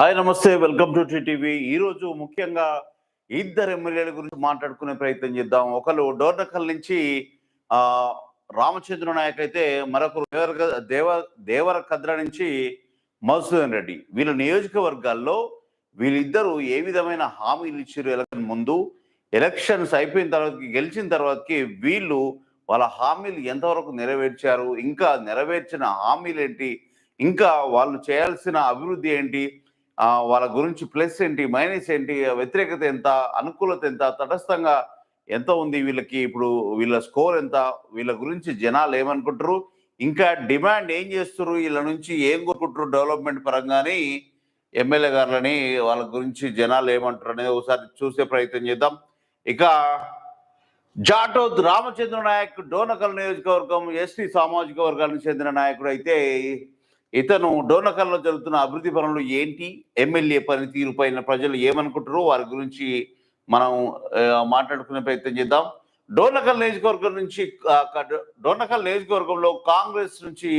Hi నమస్తే welcome to TV ఈరోజు ముఖ్యంగా ఇద్దరు ఎమ్మెల్యేల గురించి మాట్లాడుకునే ప్రయత్నం చేద్దాం. ఒకరు డోర్నకల్ నుంచి ఆ రామచంద్ర నాయక్ అయితే మరొకరు దేవర దేవ దేవర కద్ర నుంచి మధుసూదన్ రెడ్డి. వీళ్ళ నియోజకవర్గాల్లో వీళ్ళిద్దరూ ఏ విధమైన హామీలు ఇచ్చారు ఎలక్షన్ ముందు? ఎలక్షన్స్ అయిపోయిన తర్వాత గెలిచిన తర్వాతకి వీళ్ళు వాళ్ళ హామీలు ఎంతవరకు నెరవేర్చారు? ఇంకా నెరవేర్చిన హామీలు ఏంటి ఇంకా వాళ్ళు చేయాల్సిన అభివృద్ధి ఏంటి? వాళ్ళ గురించి ప్లస్ ఏంటి మైనస్ ఏంటి వ్యతిరేకత ఎంత అనుకూలత ఎంత తటస్థంగా ఎంత ఉంది వీళ్ళకి ఇప్పుడు వీళ్ళ స్కోర్ ఎంత వీళ్ళ గురించి జనాలు ఏమనుకుంటారు ఇంకా డిమాండ్ ఏం చేస్తారు వీళ్ళ నుంచి ఏం కోరుకుంటారు డెవలప్మెంట్ పరంగాని ఎమ్మెల్యే గారులని వాళ్ళ గురించి జనాలు ఏమంటారు అనేది ఒకసారి చూసే ప్రయత్నం చేద్దాం. ఇక జాటోద్ రామచంద్ర నాయక్ డోనకల్ నియోజకవర్గం ఎస్టీ సామాజిక వర్గానికి చెందిన నాయకుడు అయితే ఇతను డోనకల్లో జరుగుతున్న అభివృద్ధి పనులు ఏంటి? ఎమ్మెల్యే పనితీరు పైన ప్రజలు ఏమనుకుంటారో వారి గురించి మనం మాట్లాడుకునే ప్రయత్నం చేద్దాం. డోనకల్ నియోజకవర్గం నుంచి డోనకల్ నియోజకవర్గంలో కాంగ్రెస్ నుంచి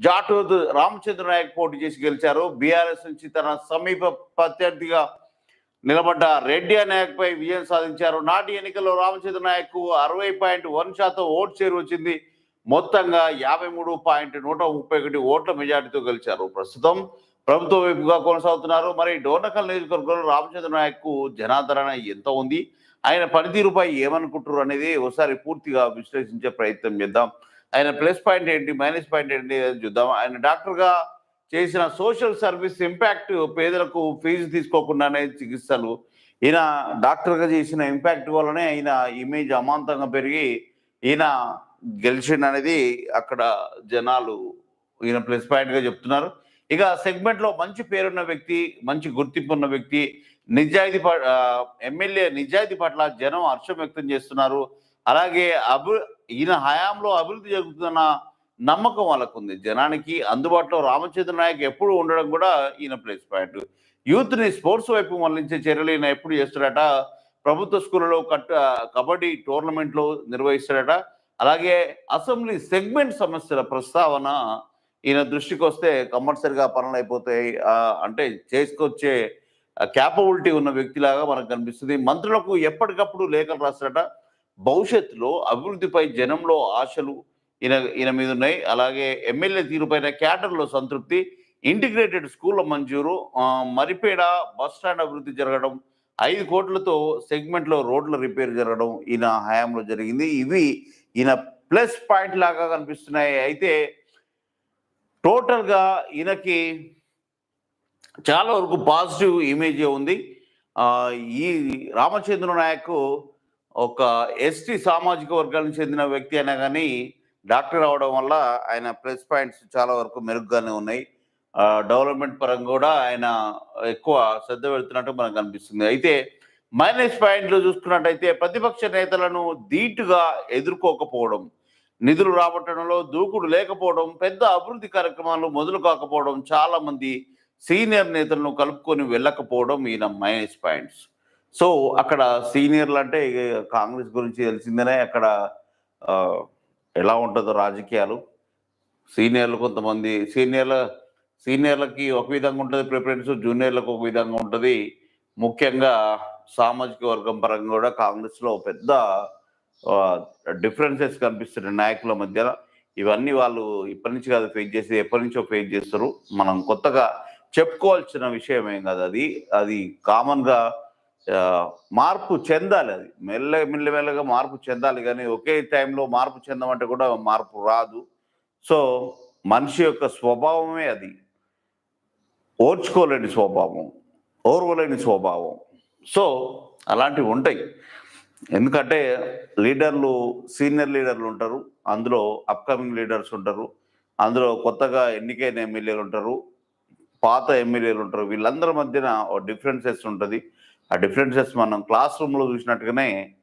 జాటోద్ రామచంద్ర నాయక్ పోటీ చేసి గెలిచారు. బీఆర్ఎస్ నుంచి తన సమీప ప్రత్యర్థిగా నిలబడ్డ రెడ్డి నాయక్ పై విజయం సాధించారు. నాటి ఎన్నికల్లో రామచంద్ర నాయక్ అరవై పాయింట్ వన్ శాతం ఓటు చేరు వచ్చింది. మొత్తంగా యాభై మూడు పాయింట్ నూట ముప్పై ఒకటి ఓట్ల మెజార్టీతో గెలిచారు. ప్రస్తుతం ప్రభుత్వ వైపుగా కొనసాగుతున్నారు. మరి డోనకల్ నియోజకవర్గంలో రామచంద్ర నాయక్ జనాదరణ ఎంత ఉంది? ఆయన పనితీరుపై ఏమనుకుంటారు అనేది ఒకసారి పూర్తిగా విశ్లేషించే ప్రయత్నం చేద్దాం. ఆయన ప్లస్ పాయింట్ ఏంటి? మైనస్ పాయింట్ ఏంటి అని చూద్దాం. ఆయన డాక్టర్గా చేసిన సోషల్ సర్వీస్ ఇంపాక్ట్ పేదలకు ఫీజు తీసుకోకుండానే చికిత్సలు. ఈయన డాక్టర్గా చేసిన ఇంపాక్ట్ వల్లనే ఆయన ఇమేజ్ అమాంతంగా పెరిగి ఈయన గెలిచిండు అనేది అక్కడ జనాలు ఈయన ప్లస్ పాయింట్గా చెప్తున్నారు. ఇక సెగ్మెంట్లో మంచి పేరున్న వ్యక్తి మంచి గుర్తింపు ఉన్న వ్యక్తి నిజాయితీ ఎమ్మెల్యే నిజాయితీ పట్ల జనం హర్షం వ్యక్తం చేస్తున్నారు. అలాగే అభి ఈయన హయాంలో అభివృద్ధి జరుగుతున్న నమ్మకం వాళ్ళకు ఉంది జనానికి అందుబాటులో రామచంద్ర నాయక్ ఎప్పుడు ఉండడం కూడా ఈయన ప్లేస్ పాయింట్ యూత్ని స్పోర్ట్స్ వైపు మళ్ళించే చర్యలు ఈయన ఎప్పుడు చేస్తాడట? ప్రభుత్వ స్కూళ్ళలో కట్ కబడ్డీ టోర్నమెంట్లు నిర్వహిస్తాడట. అలాగే అసెంబ్లీ సెగ్మెంట్ సమస్యల ప్రస్తావన ఈయన దృష్టికి వస్తే కంపల్సరిగా పనులు అయిపోతాయి అంటే చేసుకొచ్చే క్యాపబిలిటీ ఉన్న వ్యక్తిలాగా మనకు కనిపిస్తుంది. మంత్రులకు ఎప్పటికప్పుడు లేఖలు రాస్తాడట భవిష్యత్తులో అభివృద్ధిపై జనంలో ఆశలు ఈయన ఈయన మీద ఉన్నాయి. అలాగే ఎమ్మెల్యే తీరుపైన క్యాటర్లో సంతృప్తి. ఇంటిగ్రేటెడ్ స్కూళ్ళ మంజూరు. మరిపేడ బస్ స్టాండ్ అభివృద్ధి జరగడం. ఐదు కోట్లతో సెగ్మెంట్లో రోడ్ల రిపేర్ జరగడం ఈయన హయాంలో జరిగింది. ఇవి ఈయన ప్లస్ పాయింట్ లాగా కనిపిస్తున్నాయి. అయితే టోటల్గా ఈయనకి చాలా వరకు పాజిటివ్ ఇమేజ్ ఉంది. ఈ రామచంద్ర నాయక్ ఒక ఎస్టీ సామాజిక వర్గానికి చెందిన వ్యక్తి అయినా కానీ డాక్టర్ అవడం వల్ల ఆయన ప్లస్ పాయింట్స్ చాలా వరకు మెరుగ్గానే ఉన్నాయి. డెవలప్మెంట్ పరంగా కూడా ఆయన ఎక్కువ శ్రద్ధ పెడుతున్నట్టు మనకు అనిపిస్తుంది. అయితే మైనస్ పాయింట్లు చూసుకున్నట్టయితే ప్రతిపక్ష నేతలను ధీటుగా ఎదుర్కోకపోవడం నిధులు రాబట్టడంలో దూకుడు లేకపోవడం పెద్ద అభివృద్ధి కార్యక్రమాలు మొదలు కాకపోవడం చాలా మంది సీనియర్ నేతలను కలుపుకొని వెళ్ళకపోవడం ఈయన మైనస్ పాయింట్స్. సో అక్కడ సీనియర్లు అంటే కాంగ్రెస్ గురించి తెలిసిందనే అక్కడ ఎలా ఉంటుందో రాజకీయాలు. సీనియర్లు కొంతమంది సీనియర్ల సీనియర్లకి ఒక విధంగా ఉంటుంది ప్రిఫరెన్స్ జూనియర్లకు ఒక విధంగా ఉంటుంది. ముఖ్యంగా సామాజిక వర్గం పరంగా కూడా కాంగ్రెస్లో పెద్ద డిఫరెన్సెస్ కనిపిస్తున్నాయి నాయకుల మధ్య ఇవన్నీ వాళ్ళు ఇప్పటి నుంచి కాదు ఫేస్ చేసి ఎప్పటి నుంచో ఫేస్ చేస్తారు. మనం కొత్తగా చెప్పుకోవాల్సిన విషయం ఏం కాదు అది. అది కామన్గా మార్పు చెందాలి అది. మెల్ల మెల్లమెల్లగా మార్పు చెందాలి కానీ ఒకే టైంలో మార్పు చెందమంటే కూడా మార్పు రాదు. సో మనిషి యొక్క స్వభావమే అది. ఓర్చుకోలేని స్వభావం. ఓర్వలేని స్వభావం. సో అలాంటివి ఉంటాయి. ఎందుకంటే లీడర్లు సీనియర్ లీడర్లు ఉంటారు. అందులో అప్కమింగ్ లీడర్స్ ఉంటారు. అందులో కొత్తగా ఎన్నికైన ఎమ్మెల్యేలు ఉంటారు. పాత ఎమ్మెల్యేలు ఉంటారు. వీళ్ళందరి మధ్యన డిఫరెన్సెస్ ఉంటుంది. ఆ డిఫరెన్సెస్ మనం క్లాస్ రూమ్లో చూసినట్టుగానే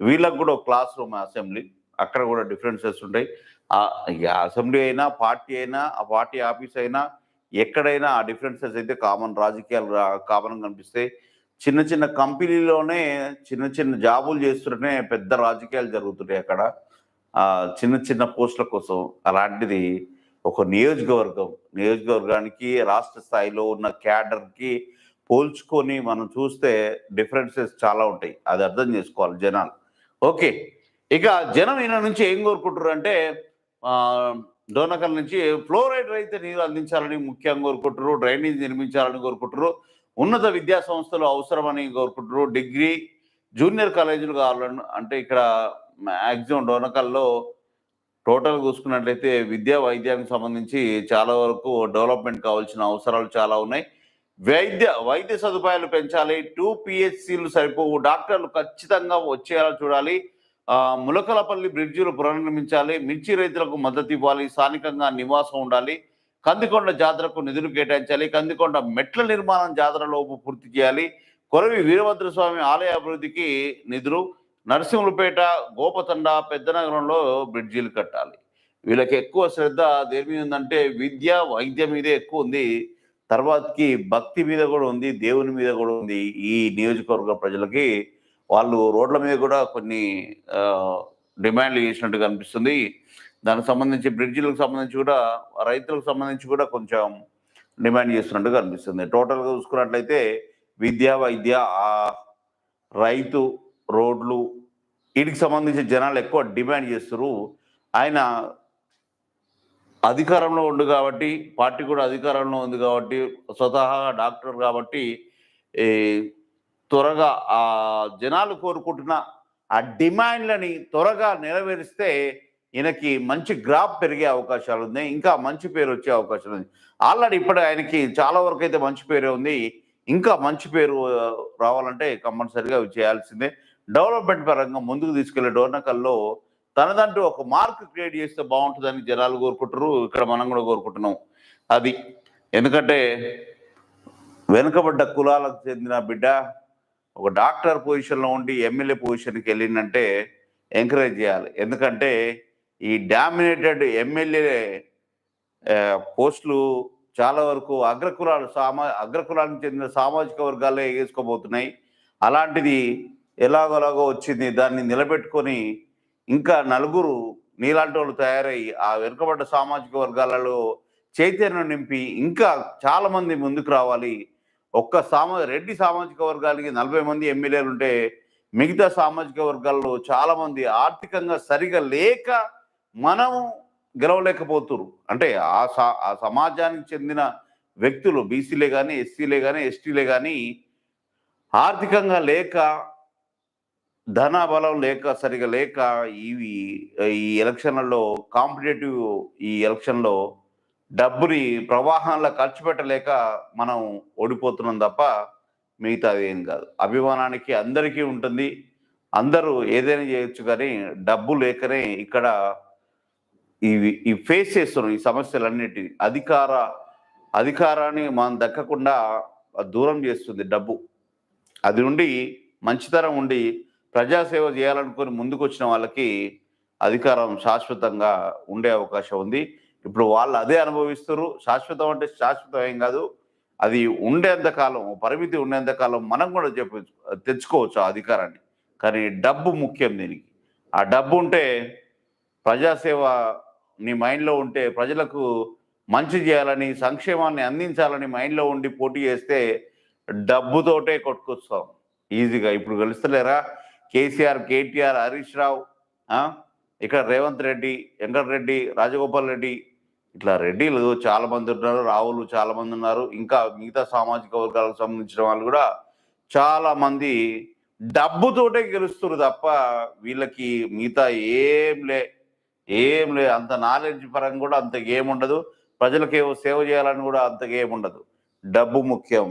వీళ్ళకు కూడా ఒక క్లాస్ రూమ్ అసెంబ్లీ అక్కడ కూడా డిఫరెన్సెస్ ఉంటాయి. అసెంబ్లీ అయినా పార్టీ అయినా ఆ పార్టీ ఆఫీస్ అయినా ఎక్కడైనా ఆ డిఫరెన్సెస్ అయితే కామన్ రాజకీయాలు కామన్ కనిపిస్తాయి చిన్న చిన్న కంపెనీలోనే చిన్న చిన్న జాబులు చేస్తుంటేనే పెద్ద రాజకీయాలు జరుగుతుంటాయి అక్కడ. చిన్న చిన్న పోస్టుల కోసం అలాంటిది ఒక నియోజకవర్గం నియోజకవర్గానికి రాష్ట్ర స్థాయిలో ఉన్న క్యాడర్కి పోల్చుకొని మనం చూస్తే డిఫరెన్సెస్ చాలా ఉంటాయి. అది అర్థం చేసుకోవాలి జనాలు. ఓకే. ఇక జనం ఈయన నుంచి ఏం కోరుకుంటారు అంటే డోనకల్ నుంచి ఫ్లోరైడ్ రహిత నీరు అందించాలని ముఖ్యంగా కోరుకుంటారు డ్రైనేజ్ నిర్మించాలని కోరుకుంటారు ఉన్నత విద్యా సంస్థలు అవసరమని కోరుకుంటారు డిగ్రీ జూనియర్ కాలేజీలు కావాలని అంటే ఇక్కడ మ్యాక్సిమం డోనకల్లో టోటల్ చూసుకున్నట్లయితే విద్యా వైద్యానికి సంబంధించి చాలా వరకు డెవలప్మెంట్ కావాల్సిన అవసరాలు చాలా ఉన్నాయి. వైద్య వైద్య సదుపాయాలు పెంచాలి టూ పిహెచ్సిలు సరిపోవు డాక్టర్లు ఖచ్చితంగా వచ్చేలా చూడాలి. ములకలపల్లి బ్రిడ్జిలు పునర్నిర్మించాలి. మిర్చి రైతులకు మద్దతు ఇవ్వాలి. స్థానికంగా నివాసం ఉండాలి. కందికొండ జాతరకు నిధులు కేటాయించాలి. కందికొండ మెట్ల నిర్మాణం జాతరలోపు పూర్తి చేయాలి. కొరవి వీరభద్ర స్వామి ఆలయ అభివృద్ధికి నిధులు. నరసింహులపేట గోపతండ పెద్దనగరంలో బ్రిడ్జీలు కట్టాలి. వీళ్ళకి ఎక్కువ శ్రద్ధ దేని మీద ఉందంటే విద్య వైద్యం మీదే ఎక్కువ ఉంది. తర్వాతకి భక్తి మీద కూడా ఉంది. దేవుని మీద కూడా ఉంది ఈ నియోజకవర్గ ప్రజలకి. వాళ్ళు రోడ్ల మీద కూడా కొన్ని డిమాండ్లు చేసినట్టు కనిపిస్తుంది. దానికి సంబంధించి బ్రిడ్జిలకు సంబంధించి కూడా రైతులకు సంబంధించి కూడా కొంచెం డిమాండ్ చేస్తున్నట్టు కనిపిస్తుంది. టోటల్గా చూసుకున్నట్లయితే విద్య వైద్య రైతు రోడ్లు వీటికి సంబంధించి జనాలు ఎక్కువ డిమాండ్ చేస్తారు ఆయన అధికారంలో ఉంది కాబట్టి పార్టీ కూడా అధికారంలో ఉంది కాబట్టి స్వతహాగా డాక్టర్ కాబట్టి ఈ త్వరగా ఆ జనాలు కోరుకుంటున్న ఆ డిమాండ్లని త్వరగా నెరవేరిస్తే ఈయనకి మంచి గ్రాఫ్ పెరిగే అవకాశాలు ఉన్నాయి. ఇంకా మంచి పేరు వచ్చే అవకాశాలు ఉంది ఆల్రెడీ ఇప్పుడు ఆయనకి చాలా వరకు అయితే మంచి పేరే ఉంది. ఇంకా మంచి పేరు రావాలంటే కంపల్సరిగా చేయాల్సిందే. డెవలప్మెంట్ పరంగా ముందుకు తీసుకెళ్ళే డోర్నకల్లో తనదంటూ ఒక మార్క్ క్రియేట్ చేస్తే బాగుంటుందని జనాలు కోరుకుంటారు ఇక్కడ మనం కూడా కోరుకుంటున్నాం. అది. ఎందుకంటే వెనుకబడ్డ కులాలకు చెందిన బిడ్డ ఒక డాక్టర్ పొజిషన్లో ఉండి ఎమ్మెల్యే పొజిషన్కి వెళ్ళిందంటే ఎంకరేజ్ చేయాలి. ఎందుకంటే ఈ డామినేటెడ్ ఎమ్మెల్యే పోస్టులు చాలా వరకు అగ్రకులాలు సామా అగ్రకులానికి చెందిన సామాజిక వర్గాలే వేసుకోబోతున్నాయి. అలాంటిది ఎలాగోలాగో వచ్చింది. దాన్ని నిలబెట్టుకొని ఇంకా నలుగురు నీలాంటి వాళ్ళు తయారై ఆ వెనుకబడ్డ సామాజిక వర్గాలలో చైతన్యం నింపి ఇంకా చాలామంది ముందుకు రావాలి. ఒక్క సామా రెడ్డి సామాజిక వర్గానికి నలభై మంది ఎమ్మెల్యేలు ఉంటే మిగతా సామాజిక వర్గాల్లో చాలామంది ఆర్థికంగా సరిగా లేక మనం గెలవలేకపోతున్నారు అంటే ఆ సా ఆ సమాజానికి చెందిన వ్యక్తులు బీసీలే కానీ ఎస్సీలే కానీ ఎస్టీలే కానీ ఆర్థికంగా లేక ధన బలం లేక సరిగా లేక ఇవి ఈ ఎలక్షన్లలో కాంపిటేటివ్ ఈ ఎలక్షన్లో డబ్బుని ప్రవాహంలో ఖర్చు పెట్టలేక మనం ఓడిపోతున్నాం తప్ప మిగతాది ఏం కాదు. అభిమానానికి అందరికీ ఉంటుంది. అందరూ ఏదైనా చేయొచ్చు కానీ డబ్బు లేకనే ఇక్కడ ఇవి ఈ ఫేస్ చేస్తున్నాం ఈ సమస్యలన్నిటి అధికార అధికారాన్ని మనం దక్కకుండా దూరం చేస్తుంది డబ్బు. అది ఉండి మంచితనం ఉండి ప్రజాసేవ చేయాలనుకుని ముందుకు వచ్చిన వాళ్ళకి అధికారం శాశ్వతంగా ఉండే అవకాశం ఉంది. ఇప్పుడు వాళ్ళు అదే అనుభవిస్తారు శాశ్వతం అంటే శాశ్వతం ఏం కాదు. అది ఉండేంతకాలం పరిమితి ఉండేంతకాలం మనం కూడా చెప్ప తెచ్చుకోవచ్చు ఆ అధికారాన్ని. కానీ డబ్బు ముఖ్యం దీనికి. ఆ డబ్బు ఉంటే ప్రజాసేవ నీ మైండ్లో ఉంటే ప్రజలకు మంచి చేయాలని సంక్షేమాన్ని అందించాలని మైండ్లో ఉండి పోటీ చేస్తే డబ్బుతోటే కొట్టుకొస్తాం. ఈజీగా. ఇప్పుడు గెలుస్తలేరా? కేసీఆర్ కేటీఆర్ హరీష్ రావు ఇక్కడ రేవంత్ రెడ్డి వెంకటరెడ్డి రాజగోపాల్ రెడ్డి ఇట్లా రెడ్డిలు చాలా మంది ఉన్నారు రావులు చాలా మంది ఉన్నారు. ఇంకా మిగతా సామాజిక వర్గాలకు సంబంధించిన వాళ్ళు కూడా చాలా మంది డబ్బుతోటే గెలుస్తారు తప్ప వీళ్ళకి మిగతా ఏం లే ఏం లే అంత నాలెడ్జ్ పరంగా కూడా అంత ఏముండదు ప్రజలకు ఏవో సేవ చేయాలని కూడా అంత ఏముండదు డబ్బు ముఖ్యం.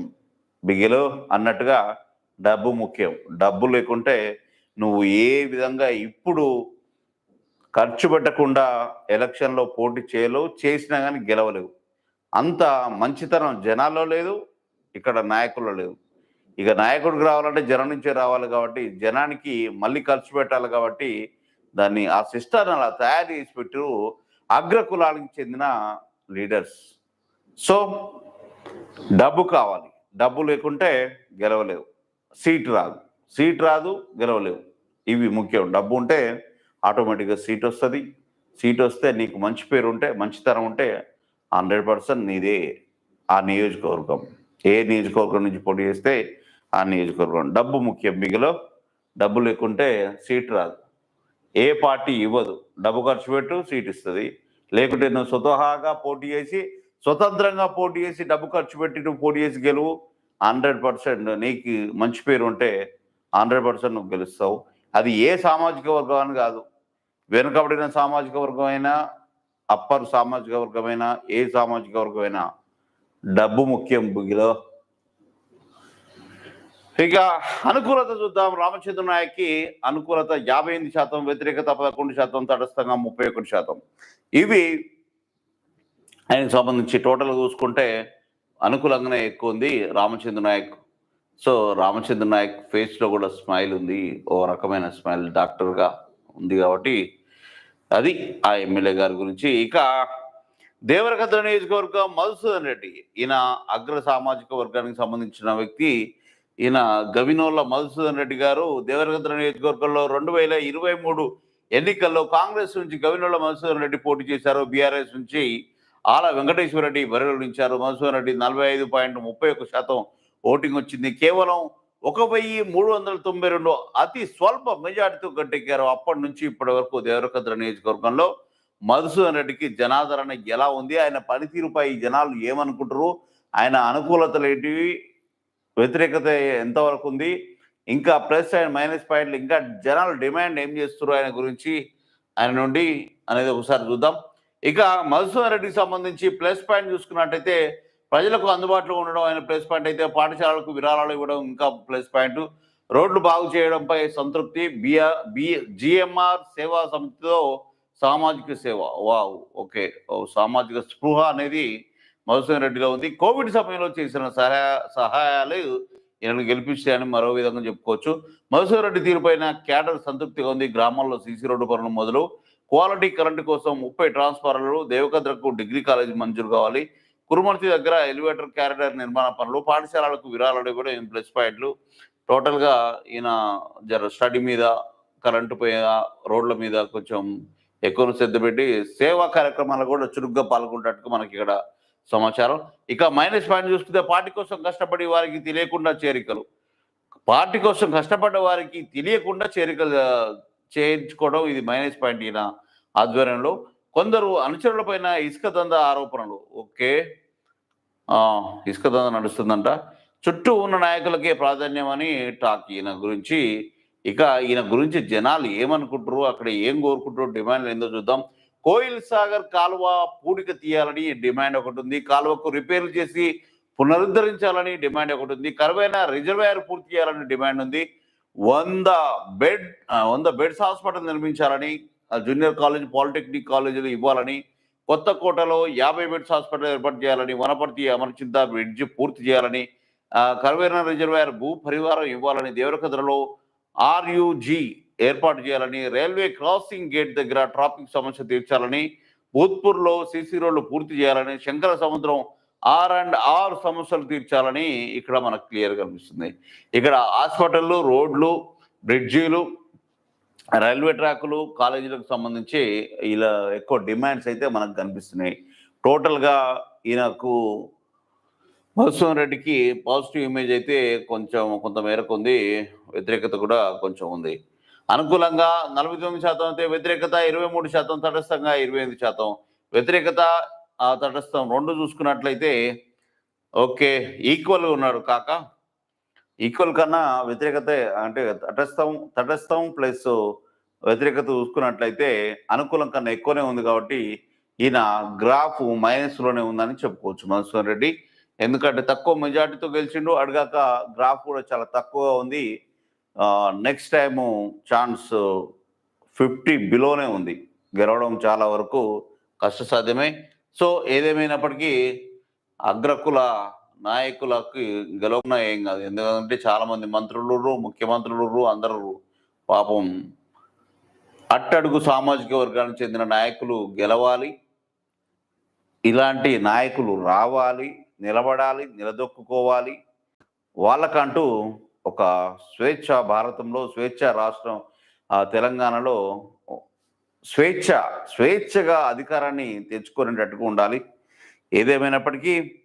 బిగిలో అన్నట్టుగా డబ్బు ముఖ్యం. డబ్బు లేకుంటే నువ్వు ఏ విధంగా ఇప్పుడు ఖర్చు పెట్టకుండా ఎలక్షన్లో పోటీ చేయలేవు చేసినా కానీ గెలవలేవు. అంత మంచితనం జనాల్లో లేదు ఇక్కడ నాయకుల్లో లేదు ఇక నాయకుడికి రావాలంటే జనం నుంచే రావాలి కాబట్టి జనానికి మళ్ళీ ఖర్చు పెట్టాలి కాబట్టి దాన్ని ఆ సిస్టర్ని అలా తయారు చేసి పెట్టు అగ్రకులానికి చెందిన లీడర్స్. సో డబ్బు కావాలి. డబ్బు లేకుంటే గెలవలేవు. సీట్ రాదు. సీట్ రాదు గెలవలేవు. ఇవి ముఖ్యం. డబ్బు ఉంటే ఆటోమేటిక్గా సీట్ వస్తుంది. సీట్ వస్తే నీకు మంచి పేరు ఉంటే మంచితనం ఉంటే హండ్రెడ్ పర్సెంట్ నీదే ఆ నియోజకవర్గం. ఏ నియోజకవర్గం నుంచి పోటీ చేస్తే ఆ నియోజకవర్గం. డబ్బు ముఖ్యం మిగిలో. డబ్బు లేకుంటే సీట్ రాదు. ఏ పార్టీ ఇవ్వదు. డబ్బు ఖర్చు పెట్టు సీట్ ఇస్తుంది. లేకుంటే నువ్వు స్వతహాగా పోటీ చేసి స్వతంత్రంగా పోటీ చేసి డబ్బు ఖర్చు పెట్టి నువ్వు పోటీ చేసి గెలువు. హండ్రెడ్ పర్సెంట్ నీకు మంచి పేరు ఉంటే హండ్రెడ్ పర్సెంట్ నువ్వు గెలుస్తావు. అది ఏ సామాజిక వర్గం అని కాదు. వెనుకబడిన సామాజిక వర్గమైనా అప్పర్ సామాజిక వర్గమైనా ఏ సామాజిక వర్గమైనా డబ్బు ముఖ్యం బుగిలో ఇక అనుకూలత చూద్దాం. రామచంద్ర నాయక్కి అనుకూలత యాభై ఎనిమిది శాతం వ్యతిరేకత పదకొండు శాతం తటస్థంగా ముప్పై ఒకటి శాతం. ఇవి ఆయనకు సంబంధించి టోటల్ చూసుకుంటే అనుకూలంగానే ఎక్కువ ఉంది రామచంద్ర నాయక్. సో రామచంద్ర నాయక్ ఫేస్లో కూడా స్మైల్ ఉంది. ఓ రకమైన స్మైల్ డాక్టర్గా ఉంది కాబట్టి అది ఆ ఎమ్మెల్యే గారి గురించి. ఇక దేవరకద్ర నియోజకవర్గం మధుసూదన్ రెడ్డి. ఈయన అగ్ర సామాజిక వర్గానికి సంబంధించిన వ్యక్తి. ఈయన గవినోళ్ళ మధుసూదన్ రెడ్డి గారు దేవరకద్ర నియోజకవర్గంలో రెండు వేల ఇరవై మూడు ఎన్నికల్లో కాంగ్రెస్ నుంచి గవినోళ్ళ మధుసూదన్ రెడ్డి పోటీ చేశారు. బీఆర్ఎస్ నుంచి ఆల వెంకటేశ్వర రెడ్డి బరిలో నిలిచారు మధుసూదన్ రెడ్డి నలభై ఐదు పాయింట్ ముప్పై ఒక్క శాతం ఓటింగ్ వచ్చింది. కేవలం ఒక వెయ్యి మూడు వందల తొంభై రెండు అతి స్వల్ప మెజార్టీతో గట్టెక్కారు. అప్పటి నుంచి ఇప్పటి వరకు దేవరకద్ర నియోజకవర్గంలో మధుసూదన్ రెడ్డికి జనాదరణ ఎలా ఉంది? ఆయన పనితీరుపై జనాలు ఏమనుకుంటారు ఆయన అనుకూలతలు ఏంటివి వ్యతిరేకత ఎంతవరకు ఉంది? ఇంకా ప్లస్ అండ్ మైనస్ పాయింట్లు ఇంకా జనాలు డిమాండ్ ఏం చేస్తారు ఆయన గురించి ఆయన నుండి అనేది ఒకసారి చూద్దాం. ఇక మధుసూదన్ రెడ్డికి సంబంధించి ప్లస్ పాయింట్ చూసుకున్నట్టయితే ప్రజలకు అందుబాటులో ఉండడం ఆయన ప్లస్ పాయింట్ అయితే పాఠశాలలకు విరాళాలు ఇవ్వడం ఇంకా ప్లస్ పాయింట్. రోడ్లు బాగు చేయడంపై సంతృప్తి. బిఆర్ బి జిఎంఆర్ సేవా సమితితో సామాజిక సేవ. Wow okay. సామాజిక స్పృహ అనేది మధుసూదన్ రెడ్డిలో ఉంది. కోవిడ్ సమయంలో చేసిన సహాయ సహాయాలు ఈయనను గెలిపిస్తాయని మరో విధంగా చెప్పుకోవచ్చు. మధుసూదన్ రెడ్డి తీరుపైన క్యాడర్ సంతృప్తిగా ఉంది. గ్రామాల్లో సీసీ రోడ్డు పనులు మొదలు. క్వాలిటీ కరెంటు కోసం ముప్పై ట్రాన్స్ఫార్మర్లు దేవకద్రకు డిగ్రీ కాలేజీ మంజూరు కావాలి. కురుమర్తి దగ్గర ఎలివేటర్ క్యారిడర్ నిర్మాణ పనులు పాఠశాలలకు విరాళాలు కూడా ఏం ప్లస్ పాయింట్లు టోటల్గా ఈయన జర స్టడీ మీద కరెంటు మీద రోడ్ల మీద కొంచెం ఎక్కువ శ్రద్ధ పెట్టి సేవా కార్యక్రమాలు కూడా చురుగ్గా పాల్గొంటట్టు మనకి ఇక్కడ సమాచారం. ఇక మైనస్ పాయింట్ చూసుకుంటే పార్టీ కోసం కష్టపడి వారికి తెలియకుండా చేరికలు. పార్టీ కోసం కష్టపడ్డ వారికి తెలియకుండా చేరికలు చేయించుకోవడం ఇది మైనస్ పాయింట్ ఈయన ఆధ్వర్యంలో. కొందరు అనుచరులపైన ఇసుక దంద ఆరోపణలు. ఓకే. ఇసుక దంద నడుస్తుందంట. చుట్టూ ఉన్న నాయకులకే ప్రాధాన్యం అని టాక్ ఈయన గురించి. ఇక ఈయన గురించి జనాలు ఏమనుకుంటారు అక్కడ ఏం కోరుకుంటారు డిమాండ్లు ఏందో చూద్దాం. కోయిల్ సాగర్ కాలువ పూడిక తీయాలని డిమాండ్ ఒకటి ఉంది కాలువకు రిపేర్లు చేసి పునరుద్ధరించాలని డిమాండ్ ఒకటి ఉంది కరువైన రిజర్వాయర్ పూర్తి చేయాలని డిమాండ్ ఉంది. వంద బెడ్ వంద బెడ్స్ హాస్పిటల్ నిర్మించాలని జూనియర్ కాలేజ్ పాలిటెక్నిక్ కాలేజీలు ఇవ్వాలని కొత్త కోటలో యాభై బెడ్స్ హాస్పిటల్ ఏర్పాటు చేయాలని వనపర్తి అమరచింత బ్రిడ్జ్ పూర్తి చేయాలని ఆ, రిజర్వాయర్ భూ పరివారం ఇవ్వాలని దేవరకద్రలో ఆర్యుజి ఏర్పాటు చేయాలని రైల్వే క్రాసింగ్ గేట్ దగ్గర ట్రాఫిక్ సమస్య తీర్చాలని భూత్పూర్లో సీసీ రోడ్లు పూర్తి చేయాలని శంకర సముద్రం ఆర్ అండ్ ఆర్ సమస్యలు తీర్చాలని ఇక్కడ మనకు క్లియర్ కనిపిస్తుంది. ఇక్కడ హాస్పిటళ్ళు రోడ్లు బ్రిడ్జీలు రైల్వే ట్రాకులు కాలేజీలకు సంబంధించి ఇలా ఎక్కువ డిమాండ్స్ అయితే మనకు కనిపిస్తున్నాయి. టోటల్గా ఈయనకు మధుసూన్ రెడ్డికి పాజిటివ్ ఇమేజ్ అయితే కొంచెం కొంత మేరకు ఉంది. వ్యతిరేకత కూడా కొంచెం ఉంది. అనుకూలంగా నలభై తొమ్మిది శాతం అయితే వ్యతిరేకత ఇరవై మూడు శాతం తటస్థంగా ఇరవై ఎనిమిది శాతం వ్యతిరేకత. తటస్థం రెండు చూసుకున్నట్లయితే ఓకే ఈక్వల్గా ఉన్నాడు కాక. ఈక్వల్ కన్నా వ్యతిరేకత అంటే తటస్థం తటస్థం ప్లస్ వ్యతిరేకత చూసుకున్నట్లయితే అనుకూలం కన్నా ఎక్కువనే ఉంది కాబట్టి ఈయన గ్రాఫ్ మైనస్లోనే ఉందని చెప్పుకోవచ్చు మధుసూదన్ రెడ్డి. ఎందుకంటే తక్కువ మెజార్టీతో గెలిచిండు అడిగాక గ్రాఫ్ కూడా చాలా తక్కువగా ఉంది. నెక్స్ట్ టైము ఛాన్స్ ఫిఫ్టీ బిలోనే ఉంది. గెలవడం చాలా వరకు కష్టసాధ్యమే. సో ఏదేమైనప్పటికీ అగ్రకుల నాయకులకు గెలవన ఏం కాదు. ఎందుకంటే చాలా మంది మంత్రులు ముఖ్యమంత్రులు అందరూ పాపం అట్టడుగు సామాజిక వర్గానికి చెందిన నాయకులు గెలవాలి. ఇలాంటి నాయకులు రావాలి నిలబడాలి నిలదొక్కుకోవాలి. వాళ్ళకంటూ ఒక స్వేచ్ఛ భారతంలో స్వేచ్ఛ రాష్ట్రం ఆ, తెలంగాణలో స్వేచ్ఛ స్వేచ్ఛగా అధికారాన్ని తెచ్చుకునేటట్టుగా ఉండాలి. ఏదేమైనప్పటికీ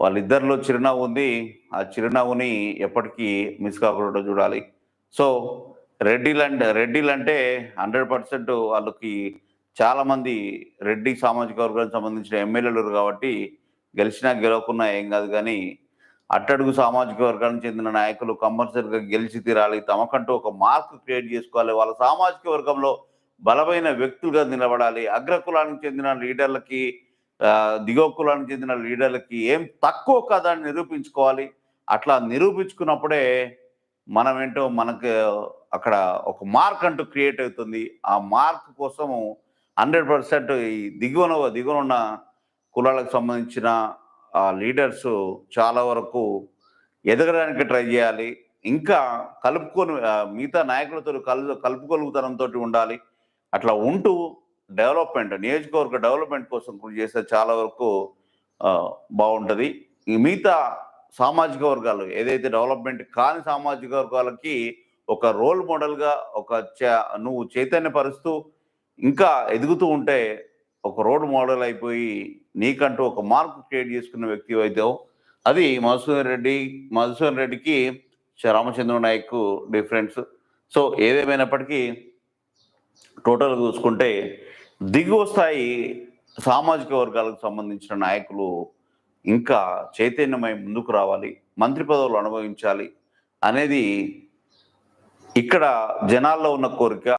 వాళ్ళిద్దరిలో చిరునవ్వు ఉంది. ఆ చిరునవ్వుని ఎప్పటికీ మిస్ కాకుండా చూడాలి. సో రెడ్డిలు అంటే రెడ్డిలు అంటే హండ్రెడ్ పర్సెంట్ వాళ్ళకి చాలామంది రెడ్డి సామాజిక వర్గానికి సంబంధించిన ఎమ్మెల్యేలు కాబట్టి గెలిచినా గెలవకున్నా ఏం కాదు కానీ అట్టడుగు సామాజిక వర్గానికి చెందిన నాయకులు కంపల్సరిగా గెలిచి తీరాలి. తమకంటూ ఒక మార్క్ క్రియేట్ చేసుకోవాలి. వాళ్ళ సామాజిక వర్గంలో బలమైన వ్యక్తులుగా నిలబడాలి. అగ్రకులానికి చెందిన లీడర్లకి దిగువ కులానికి చెందిన లీడర్లకి ఏం తక్కువ కాదని అని నిరూపించుకోవాలి? అట్లా నిరూపించుకున్నప్పుడే మనం ఏంటో మనకు అక్కడ ఒక మార్క్ అంటూ క్రియేట్ అవుతుంది. ఆ మార్క్ కోసము హండ్రెడ్ పర్సెంట్ ఈ దిగువన దిగువన ఉన్న కులాలకు సంబంధించిన ఆ లీడర్స్ చాలా వరకు ఎదగడానికి ట్రై చేయాలి. ఇంకా కలుపుకొని మిగతా నాయకులతో కలు కలుపుకొలుగుతనంతో ఉండాలి. అట్లా ఉంటూ డెవలప్మెంట్ నియోజకవర్గ డెవలప్మెంట్ కోసం కృషి చేస్తే చాలా వరకు బాగుంటుంది. ఈ మిగతా సామాజిక వర్గాలు ఏదైతే డెవలప్మెంట్ కాని సామాజిక వర్గాలకి ఒక రోల్ మోడల్గా ఒక చ- నువ్వు చైతన్యపరుస్తూ ఇంకా ఎదుగుతూ ఉంటే ఒక రోల్ మోడల్ అయిపోయి నీకంటూ ఒక మార్క్ క్రియేట్ చేసుకున్న వ్యక్తి అయితే అది మధుసూదన్ రెడ్డి మధుసూదన్ రెడ్డికి రామచంద్ర నాయక్ డిఫరెన్స్. సో ఏదేమైనప్పటికీ టోటల్ చూసుకుంటే దిగువ స్థాయి సామాజిక వర్గాలకు సంబంధించిన నాయకులు ఇంకా చైతన్యమై ముందుకు రావాలి మంత్రి పదవులు అనుభవించాలి అనేది ఇక్కడ జనాల్లో ఉన్న కోరిక.